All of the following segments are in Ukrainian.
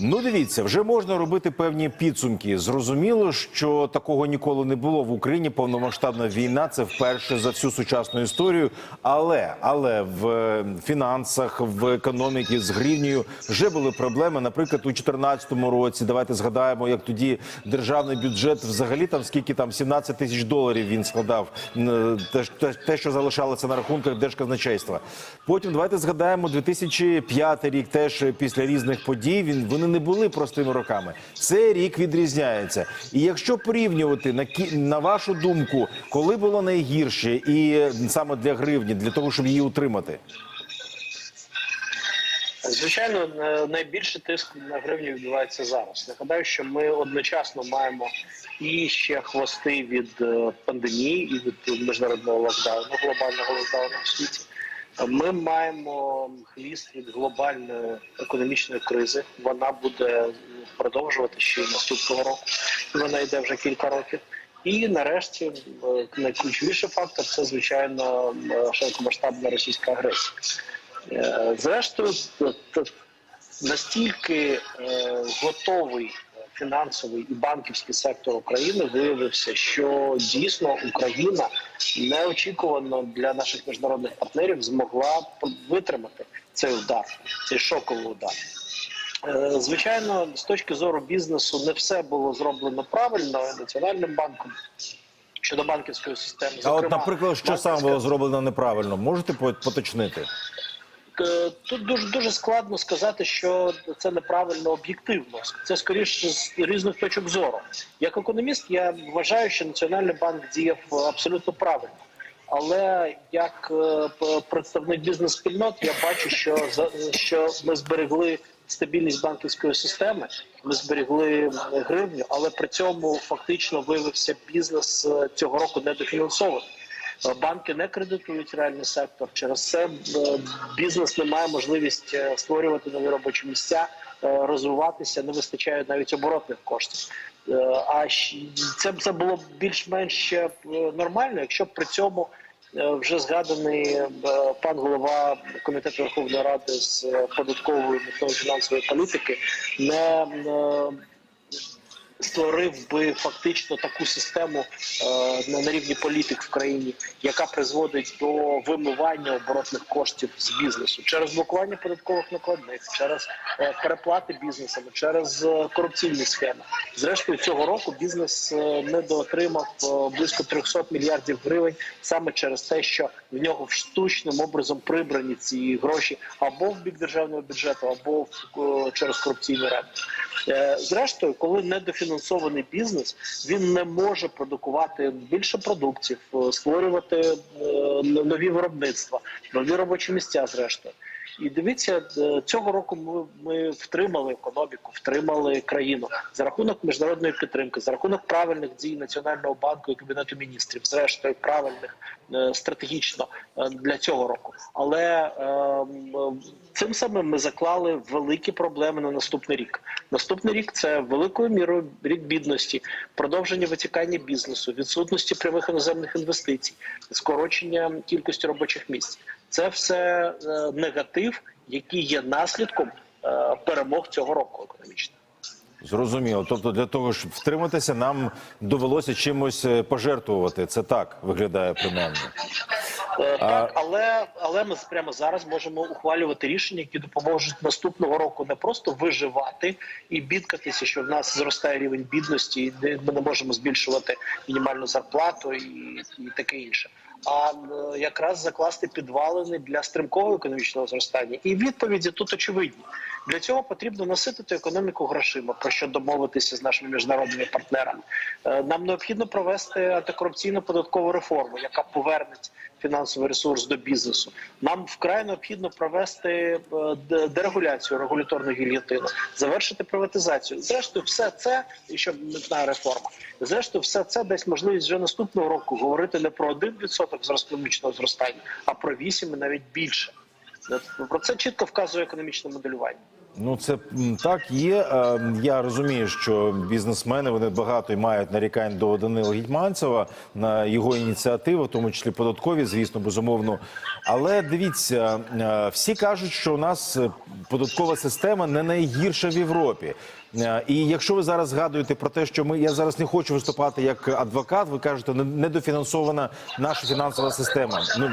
Ну, дивіться, вже можна робити певні підсумки. Зрозуміло, що такого ніколи не було в Україні. Повномасштабна війна це вперше за всю сучасну історію. Але але в е, фінансах, в економіці з гривнею вже були проблеми. Наприклад, у 2014 році. Давайте згадаємо, як тоді державний бюджет взагалі там скільки там 17 тисяч доларів він складав. н- Те, те, те, що залишалося на рахунках держказначейства. Потім давайте згадаємо 2005 рік. Теж після різних подій він вони не були простими роками. Цей рік відрізняється. І якщо порівнювати на на вашу думку, коли було найгірше, і саме для гривні, для того, щоб її утримати. Звичайно, е, найбільший тиск на гривню відбувається зараз. Нагадаю, що ми одночасно маємо і ще хвости від е, пандемії і від міжнародного локдауну, глобального локдауну в світі. Ми маємо хвіст від глобальної економічної кризи. Вона буде продовжувати ще й наступного року. Вона йде вже кілька років. І нарешті е, найключовіший фактор це звичайно е, широкомасштабна російська агресія. Е, Зрештою, настільки готовий фінансовий і банківський сектор України виявився, що дійсно Україна неочікувано для наших міжнародних партнерів змогла витримати цей удар, цей шоковий удар. Е, Звичайно, з точки зору бізнесу не все було зроблено правильно національним банком щодо банківської системи. А от, наприклад, що саме було зроблено неправильно, можете поточнити? Е, Тут дуже дуже складно сказати, що це неправильно об'єктивно. Це скоріше з різних точок зору. Як економіст, я вважаю, що Національний банк діяв абсолютно правильно. Але як е, представник бізнес-спільнот, я бачу, що що ми зберегли стабільність банківської системи, ми зберегли гривню, але при цьому фактично виявився бізнес е, цього року недофінансований. Е, Банки не кредитують реальний сектор. Через це е, бізнес не має можливість е, створювати нові робочі місця, розвиватися. Не вистачає навіть оборотних коштів. А це це було більш-менш нормально, якщо при цьому вже згаданий пан голова комітету Верховної Ради з податкової фінансової політики не створив би фактично таку систему е, на, рівні політик в країні, яка призводить до вимивання оборотних коштів з бізнесу через блокування податкових накладних, через е, переплати бізнесами, через е, корупційні схеми. Зрештою, цього року бізнес е, недоотримав е, близько 300 мільярдів гривень саме через те, що в нього штучним образом прибрані ці гроші або в бік державного бюджету, або в, е, через корупційні ренти. Е, Зрештою, коли недофінансований бізнес, він не може продукувати більше продуктів, е, створювати е, нові виробництва, нові робочі місця. Зрештою, і дивіться, е, цього року ми, ми втримали економіку, втримали країну за рахунок міжнародної підтримки, за рахунок правильних дій Національного банку і кабінету міністрів, зрештою правильних е, стратегічно е, для цього року. Але е, цим самим ми заклали великі проблеми на наступний рік. Наступний рік це великою мірою рік бідності, продовження витікання бізнесу, відсутності прямих іноземних інвестицій, скорочення кількості робочих місць. Це все е, негатив, який є наслідком е, перемог цього року економічно. Зрозуміло. Тобто, для того, щоб втриматися, нам довелося чимось е, пожертвувати. Це так виглядає принаймні. Так, але але ми прямо зараз можемо ухвалювати рішення, які допоможуть наступного року не просто виживати і бідкатися, що в нас зростає рівень бідності, і ми не можемо збільшувати мінімальну зарплату і, і таке інше. А якраз закласти підвалини для стрімкого економічного зростання. І відповіді тут очевидні. Для цього потрібно наситити економіку грошима, про що домовитися з нашими міжнародними партнерами. Е, Нам необхідно провести антикорупційну податкову реформу, яка поверне фінансовий ресурс до бізнесу. Нам вкрай необхідно провести е, дерегуляцію регуляторну гільйотину, завершити приватизацію. Зрештою, все це і що митна реформа. Зрештою, все це дасть можливість вже наступного року говорити не про 1% зросту економічного зростання, а про 8 і навіть більше. Про це чітко вказує економічне моделювання. Ну, це так є. Е, Я розумію, що бізнесмени вони багато і мають нарікань до Данила Гетьманцева на його ініціативу, в тому числі податкові, звісно, безумовно. Але дивіться, е, всі кажуть, що у нас е, податкова система не найгірша в Європі. Е, І якщо ви зараз згадуєте про те, що ми я зараз не хочу виступати як адвокат, ви кажете, не- недофінансована наша фінансова система. Ну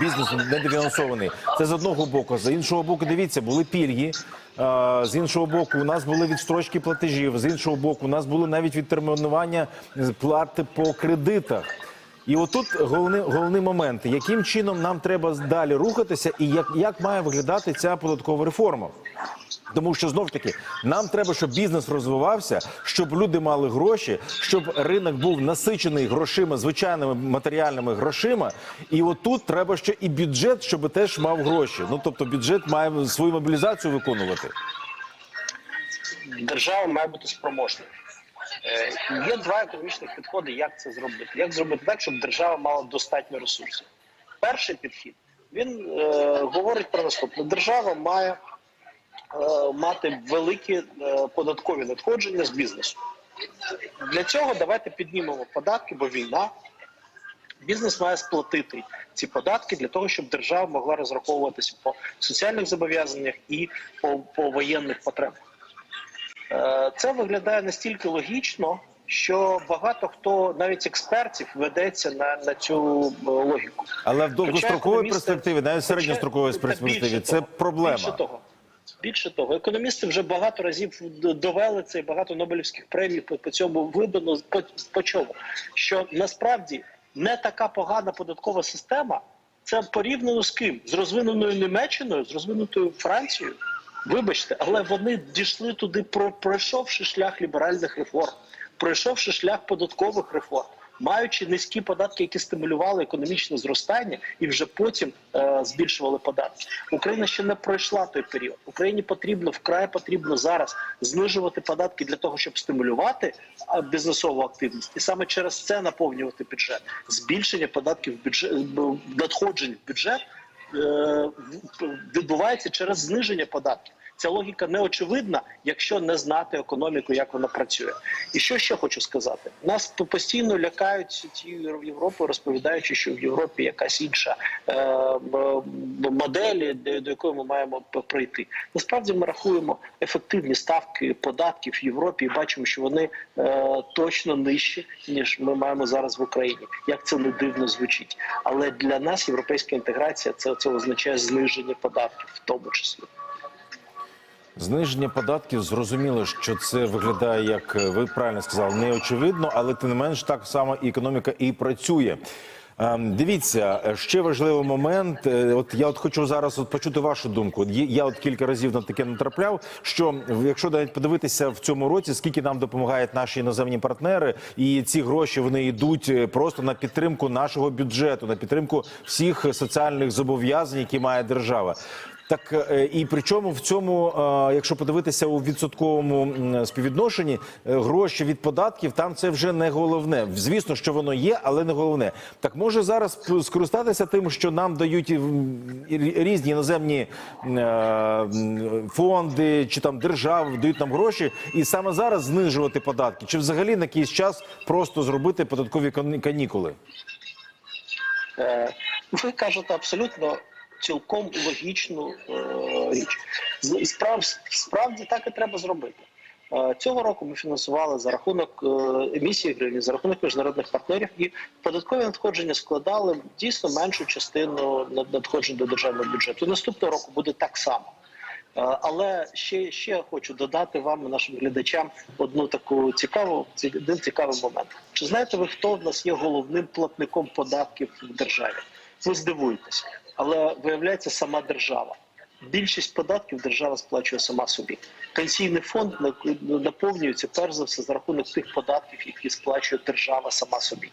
бізнес недофінансований. Це з одного боку. З іншого боку, дивіться, були пільги. З іншого боку, у нас були відстрочки платежів. З іншого боку, у нас були навіть відтермінування плати по кредитах. І отут головний, головний момент, яким чином нам треба далі рухатися, і як, як має виглядати ця податкова реформа. Тому що знов таки нам треба, щоб бізнес розвивався, щоб люди мали гроші, щоб ринок був насичений грошима, звичайними матеріальними грошима. І отут треба ще і бюджет, щоб теж мав гроші. Ну тобто бюджет має свою мобілізацію виконувати. держава має бути спроможною. Е, Є два економічних підходи, як це зробити. Як зробити так, щоб держава мала достатньо ресурсів? Перший підхід він е, говорить про наступне: держава має мати великі е, податкові надходження з бізнесу. Для цього давайте піднімемо податки, бо війна. Бізнес має сплатити ці податки для того, щоб держава могла розраховуватися по соціальних зобов'язаннях і по, по воєнних потребах. Е, Це виглядає настільки логічно, що багато хто, навіть експертів, ведеться на, на цю е, логіку. Але в довгостроковій перспективі, навіть в середньостроковій перспективі, це того, проблема. Більше того, більше того, економісти вже багато разів довели це і багато Нобелівських премій по, по цьому видано. По, по чому? Що насправді не така погана податкова система. Це порівняно з ким? З розвиненою Німеччиною, з розвинутою Францією. Вибачте, але вони дійшли туди, про- пройшовши шлях ліберальних реформ, пройшовши шлях податкових реформ, маючи низькі податки, які стимулювали економічне зростання, і вже потім е, збільшували податки. Україна ще не пройшла той період. Україні потрібно вкрай потрібно зараз знижувати податки для того, щоб стимулювати бізнесову активність, і саме через це наповнювати бюджет. Збільшення податків в бюджет надходжень в бюджет е, відбувається через зниження податків. Ця логіка не очевидна, якщо не знати економіку, як вона працює. І що ще хочу сказати: нас постійно лякають цією Європою, розповідаючи, що в Європі якась інша е, модель, до якої ми маємо прийти. Насправді ми рахуємо ефективні ставки податків в Європі і бачимо, що вони е, точно нижчі ніж ми маємо зараз в Україні. Як це не дивно звучить, але для нас європейська інтеграція це, це означає зниження податків, в тому числі. Зниження податків зрозуміло, що це виглядає як ви правильно сказали, неочевидно, але тим не менш так само економіка і працює. Ем, Дивіться, ще важливий момент. е, От я от хочу зараз от почути вашу думку. Я от кілька разів на таке натрапляв. Що якщо навіть подивитися в цьому році, скільки нам допомагають наші іноземні партнери, і ці гроші вони йдуть е, просто на підтримку нашого бюджету, на підтримку всіх соціальних зобов'язань, які має держава. Так е, і причому в цьому, е, якщо подивитися у відсотковому співвідношенні, е, гроші від податків там це вже не головне. Звісно, що воно є, але не головне. Так може зараз скористатися тим, що нам дають різні іноземні фонди чи там держави дають нам гроші, і саме зараз знижувати податки, чи взагалі на якийсь час просто зробити податкові кан- канікули. Ви кажете абсолютно цілком логічну е, річ. І Справ, справді так і треба зробити. Е, Цього року ми фінансували за рахунок е, емісії гривні, за рахунок міжнародних партнерів, і податкові надходження складали дійсно меншу частину надходжень до державного бюджету. Наступного року буде так само. Але ще, ще хочу додати вам, нашим глядачам, одну таку цікаву один цікавий момент. Чи знаєте ви, хто в нас є головним платником податків в державі? Ви здивуєтесь, але виявляється сама держава. Більшість податків держава сплачує сама собі. Пенсійний фонд наповнюється перш за все за рахунок тих податків, які сплачує держава сама собі.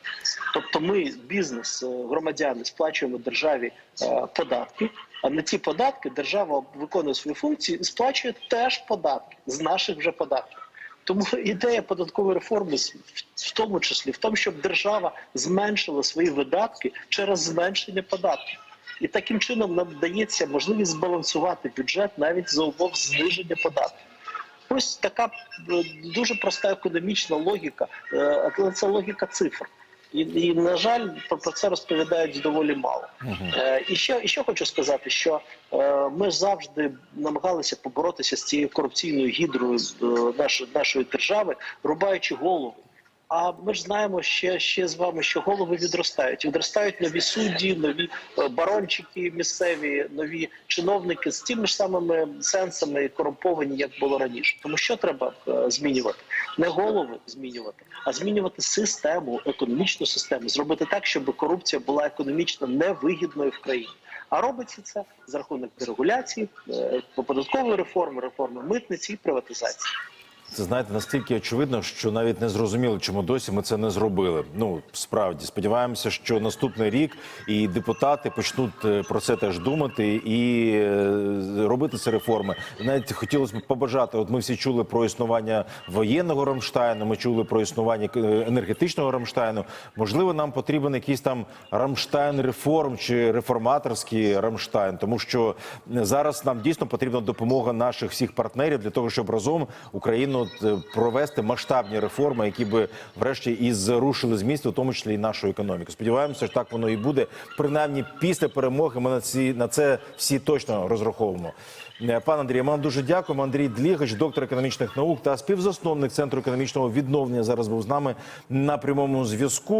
Тобто, ми, бізнес, е, громадяни, сплачуємо державі е, податки. А на ці податки держава виконує свої функції і сплачує теж податки з наших вже податків. Тому ідея податкової реформи в- в тому числі в тому, щоб держава зменшила свої видатки через зменшення податків. І таким чином нам дається можливість збалансувати бюджет навіть за умов зниження податків. Ось така е, дуже проста економічна логіка, е, але це логіка цифр. І, і на жаль, про, це розповідають доволі мало. Е, і ще і ще хочу сказати, що е, ми завжди намагалися поборотися з цією корупційною гідрою е, нашої, нашої держави, рубаючи голови. А ми ж знаємо ще, ще з вами, що голови відростають. Відростають нові судді, нові е, барончики місцеві, нові чиновники з тими ж самими сенсами корумповані, як було раніше. Тому що треба е, змінювати? Не голови змінювати, а змінювати систему, економічну систему, зробити так, щоб корупція була економічно невигідною в країні. А робиться це за рахунок дерегуляції, е, податкової реформи, реформи митниці і приватизації. Це знаєте настільки очевидно, що навіть не зрозуміло, чому досі ми це не зробили. Ну справді сподіваємося, що наступний рік і депутати почнуть е, про це теж думати і е, робити ці реформи. Навіть хотілося б побажати. От ми всі чули про існування воєнного Рамштайну. Ми чули про існування е, енергетичного Рамштайну. Можливо, нам потрібен якийсь там Рамштайн реформ чи реформаторський Рамштайн, тому що зараз нам дійсно потрібна допомога наших всіх партнерів для того, щоб разом Україну от, е, провести масштабні реформи, які би врешті і зрушили з місця, в тому числі і нашу економіку. Сподіваємося, що так воно і буде. Принаймні, після перемоги ми на ці на це всі точно розраховуємо. Е, Пан Андрій, ми вам дуже дякуємо. Андрій Длігач, доктор економічних наук та співзасновник центру економічного відновлення, зараз був з нами на прямому зв'язку.